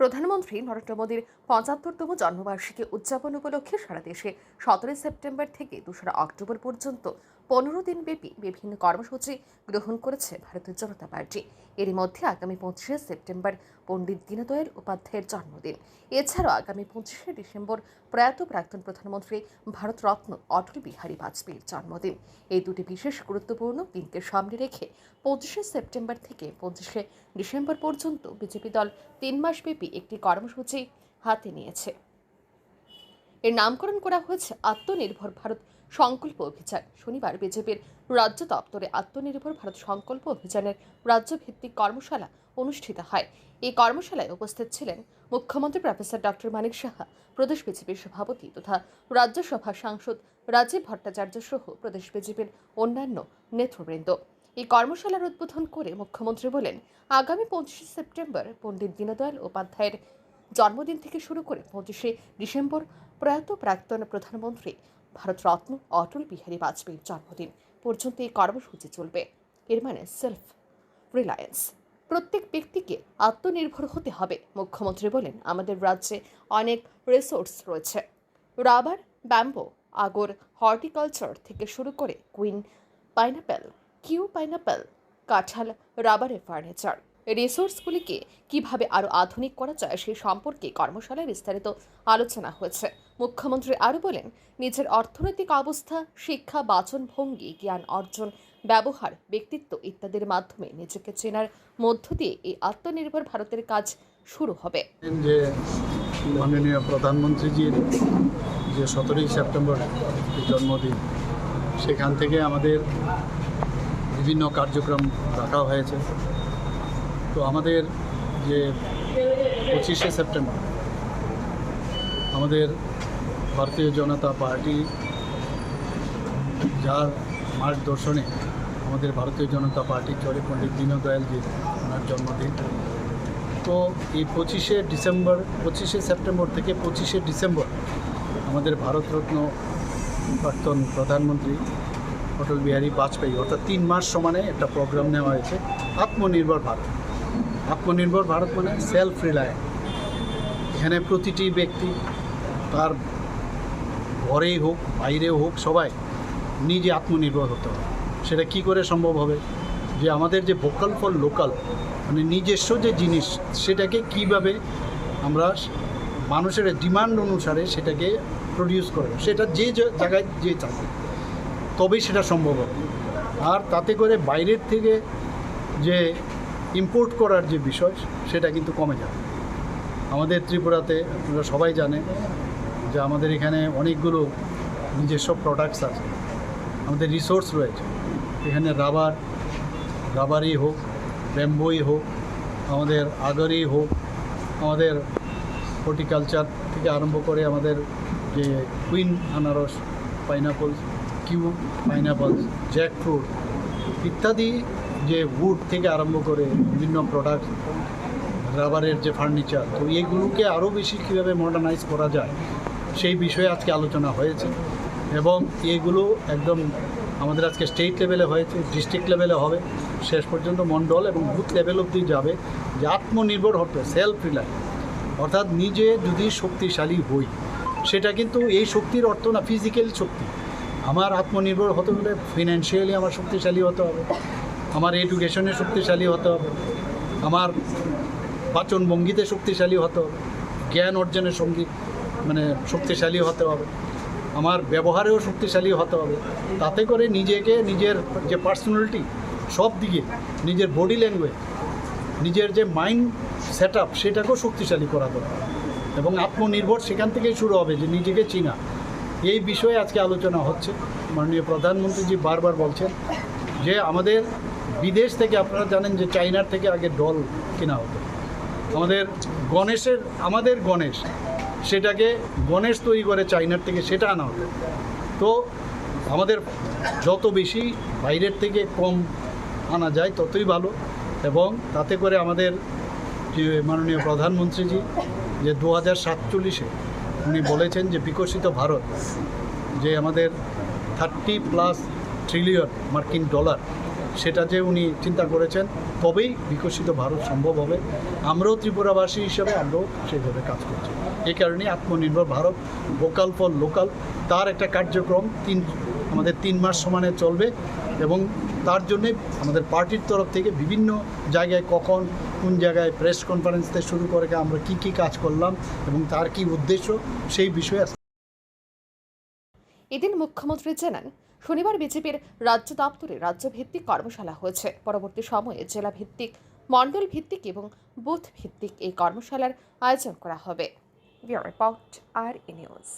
প্রধানমন্ত্রী নরেন্দ্র মোদীর পঁচাত্তরতম জন্মবার্ষিকী উদযাপন উপলক্ষে সারা দেশে সতেরোই সেপ্টেম্বর থেকে দোসরা অক্টোবর পর্যন্ত পনেরো দিনব্যাপী বিভিন্ন কর্মসূচি গ্রহণ করেছে ভারতীয় জনতা পার্টি। এরই মধ্যে আগামী পঁচিশে সেপ্টেম্বর পণ্ডিত দীনদয়াল উপাধ্যায়ের জন্মদিন। এছাড়াও আগামী পঁচিশে ডিসেম্বর প্রয়াত প্রাক্তন প্রধানমন্ত্রী ভারতরত্ন অটল বিহারী বাজপেয়ীর জন্মদিন। এই দুটি বিশেষ গুরুত্বপূর্ণ দিনকে সামনে রেখে পঁচিশে সেপ্টেম্বর থেকে পঁচিশে ডিসেম্বর পর্যন্ত বিজেপি দল তিন মাসব্যাপী একটি কর্মসূচি হাতে নিয়েছে। এর নামকরণ করা হয়েছে আত্মনির্ভর ভারত সংকল্প অভিযান। শনিবার বিজেপির রাজ্য দপ্তরে আত্মনির্ভর ভারত সংকল্প অভিযানের রাজ্যভিত্তিক কর্মশালা অনুষ্ঠিত হয়। এই কর্মশালায় উপস্থিত ছিলেন মুখ্যমন্ত্রী প্রফেসর ডক্টর মানিক সাহা, প্রদেশ বিজেপির সভাপতি তথা রাজ্যসভা সাংসদ রাজীব ভট্টাচার্য সহ প্রদেশ বিজেপির অন্যান্য নেতৃবৃন্দ। এই কর্মশালার উদ্বোধন করে মুখ্যমন্ত্রী বলেন, আগামী পঁচিশে সেপ্টেম্বর পণ্ডিত দীনদয়াল উপাধ্যায়ের জন্মদিন থেকে শুরু করে পঁচিশে ডিসেম্বর প্রয়াত প্রাক্তন প্রধানমন্ত্রী ভারতরত্ন অটল বিহারী বাজপেয়ীর জন্মদিন। পর্যন্ত এই কর্মসূচি চলবে। এর মানে সেলফ রিলায়েন্স প্রত্যেক ব্যক্তিকে আত্মনির্ভর হতে হবে, মুখ্যমন্ত্রী বলেন। আমাদের রাজ্যে অনেক রিসোর্স রয়েছে। রাবার, ব্যাম্বো, আগর হর্টিকালচার থেকে শুরু করে কুইন, পাইনাপেল, কিউ পাইনাপেল, কাঁঠাল, রাবারের ফার্নিচার রিসোর্সগুলিকে কীভাবে আরও আধুনিক করা যায় সে সম্পর্কে কর্মশালায় বিস্তারিত আলোচনা হয়েছে। মুখ্যমন্ত্রী আরও বলেন, নিজের অর্থনৈতিক অবস্থা, শিক্ষা বাচনভঙ্গি জ্ঞান অর্জন, ব্যবহার, ব্যক্তিত্ব ইত্যাদির মাধ্যমে নিজেকে চেনার মধ্য দিয়ে এই আত্মনির্ভর ভারতের কাজ শুরু হবে। যে প্রধানমন্ত্রীজির যে সতেরোই সেপ্টেম্বর জন্মদিন, সেখান থেকে আমাদের বিভিন্ন কার্যক্রম রাখা হয়েছে। তো আমাদের যে পঁচিশে সেপ্টেম্বর, আমাদের ভারতীয় জনতা পার্টি যার মার্গদর্শনে আমাদের ভারতীয় জনতা পার্টি চলে পণ্ডিত দীনদয়ালজির ওনার জন্মদিন। তো এই পঁচিশে ডিসেম্বর, পঁচিশে সেপ্টেম্বর থেকে পঁচিশে ডিসেম্বর আমাদের ভারতরত্ন প্রাক্তন প্রধানমন্ত্রী অটল বিহারী বাজপেয়ী, অর্থাৎ তিন মাস সমানে একটা প্রোগ্রাম নেওয়া হয়েছে, আত্মনির্ভর ভারত। আত্মনির্ভর ভারত মানে সেলফ রিলায়েন্ট এখানে প্রতিটি ব্যক্তি তার ঘরেই হোক, বাইরেও হোক, সবাই নিজে আত্মনির্ভর হতে হবে। সেটা কি করে সম্ভব হবে? যে আমাদের যে ভোকাল ফর লোকাল মানে নিজস্ব যে জিনিস, সেটাকে কীভাবে আমরা মানুষের ডিমান্ড অনুসারে সেটাকে প্রডিউস করে সেটা যে যে জায়গায় যে চাকরি তবেই সেটা সম্ভব হবে। আর তাতে করে বাইরের থেকে যে ইম্পোর্ট করার যে বিষয়, সেটা কিন্তু কমে যাবে। আমাদের ত্রিপুরাতে আপনারা সবাই জানে যে আমাদের এখানে অনেকগুলো নিজস্ব প্রোডাক্টস আছে। আমাদের রিসোর্স রয়েছে। এখানে রাবার রাবারই হোক ব্যাম্বোই হোক, আমাদের আগরই হোক, আমাদের হর্টিকালচার থেকে আরম্ভ করে আমাদের যে কুইন আনারস পাইনাপল কিউ পাইনাপলস জ্যাকফ্রুট ইত্যাদি যে উড থেকে আরম্ভ করে বিভিন্ন প্রোডাক্ট রাবারের যে ফার্নিচার তো এগুলোকে আরও বেশি কীভাবে মডার্নাইজ করা যায়, সেই বিষয়ে আজকে আলোচনা হয়েছে। এবং এগুলো একদম আমাদের আজকে স্টেট লেভেলে হয়েছে ডিস্ট্রিক্ট লেভেলে হবে। শেষ পর্যন্ত মণ্ডল এবং বুথ লেভেল অবধি যাবে। যে আত্মনির্ভর হতে সেলফ রিলায়েন্স অর্থাৎ নিজে যদি শক্তিশালী হই, সেটা কিন্তু এই শক্তির অর্থ না ফিজিক্যাল শক্তি। আমার আত্মনির্ভর হতে হলে ফিনান্সিয়ালি আমার শক্তিশালী হতে হবে। আমার এডুকেশনে শক্তিশালী হতে হবে আমার বাচনভঙ্গিতে শক্তিশালী হতে, জ্ঞান অর্জনের সঙ্গী মানে শক্তিশালী হতে হবে, আমার ব্যবহারেও শক্তিশালী হতে হবে। তাতে করে নিজেকে, নিজের যে পার্সোনালিটি সব দিকে, নিজের বডি ল্যাঙ্গুয়েজ নিজের যে মাইন্ড সেট আপ সেটাকেও শক্তিশালী করা দরকার। এবং আত্মনির্ভর সেখান থেকেই শুরু হবে যে নিজেকে চিনা। এই বিষয়ে আজকে আলোচনা হচ্ছে। মাননীয় প্রধানমন্ত্রীজি বারবার বলছেন যে আমাদের বিদেশ থেকে আপনারা জানেন যে চাইনার থেকে আগে ডল কেনা হতো। আমাদের গণেশের, আমাদের গণেশ, সেটাকে গণেশ তৈরি করে চাইনার থেকে সেটা আনা হতো। তো আমাদের যত বেশি বাইরের থেকে কম আনা যায় ততই ভালো এবং তাতে করে আমাদের যে মাননীয় প্রধানমন্ত্রীজি যে দু হাজার সাতচল্লিশে উনি বলেছেন যে বিকশিত ভারত, যে আমাদের থার্টি প্লাস ট্রিলিয়ন মার্কিন ডলার সেটা যে উনি চিন্তা করেছেন, তবেই বিকশিত ভারত সম্ভব হবে। আমরাও ত্রিপুরাবাসী হিসেবে, আমরাও সেইভাবে কাজ করছি। এই কারণে আত্মনির্ভর ভারত ভোকাল ফর লোকাল তার একটা কার্যক্রম তিন, আমাদের তিন মাস সমানে চলবে এবং তার জন্যে আমাদের পার্টির তরফ থেকে বিভিন্ন জায়গায় কখন, কোন জায়গায় প্রেস কনফারেন্স থেকে শুরু করে, আমরা কি কি কাজ করলাম এবং তার কি উদ্দেশ্য, সেই বিষয়ে এদিন মুখ্যমন্ত্রী জানান শনিবার বিজেপির রাজ্য দপ্তরে রাজ্যভিত্তিক কর্মশালা হয়েছে। পরবর্তী সময়ে জেলা ভিত্তিক মণ্ডল ভিত্তিক এবং বুথ ভিত্তিক এই কর্মশালার আয়োজন করা হবে। রিপোর্ট, আর নিউজ।